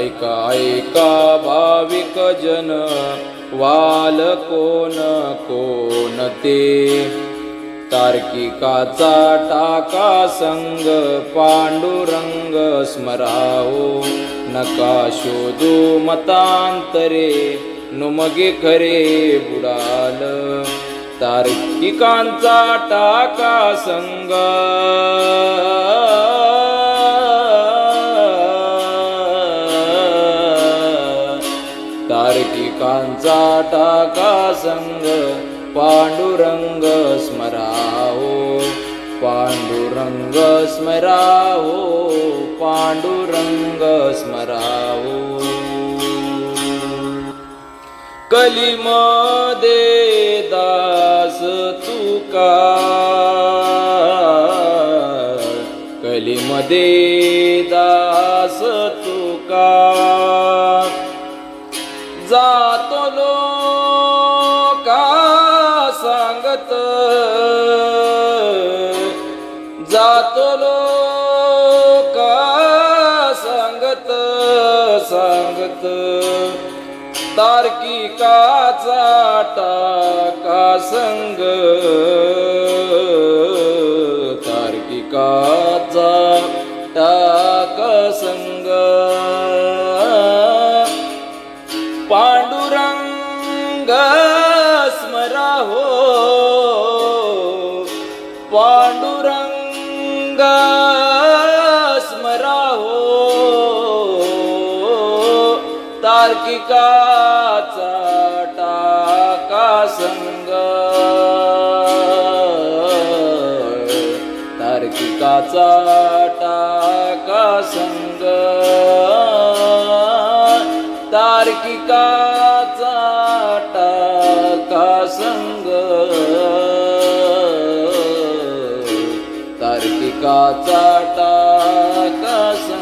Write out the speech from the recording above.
ऐका ऐका भाविक जन वाल कोण कोण ते? तार्किकाचा टाका संग पांडुरंग स्मराओ नका शोधू मतांतरे नुमगे खरे बुडाल. तार्किकांचा टाका संग तार्किकांचा टाका संग पांडुरंग स्मराओ पांडुरंग स्मराओ पांडुरंग स्मराओ. दे दास तुका कलिमध्ये दास तुका. जातो लोका सांगत जातो लोका सांगत. सांगत तार्किकाचा टाका संग. तार्किकाचा स्मरा हो पांडुरंग स्मरा हो तार्किकाचा टाका संग। तार्किकाचा टाका संग। तार्किका संग. तार्किकाचा टाका संग.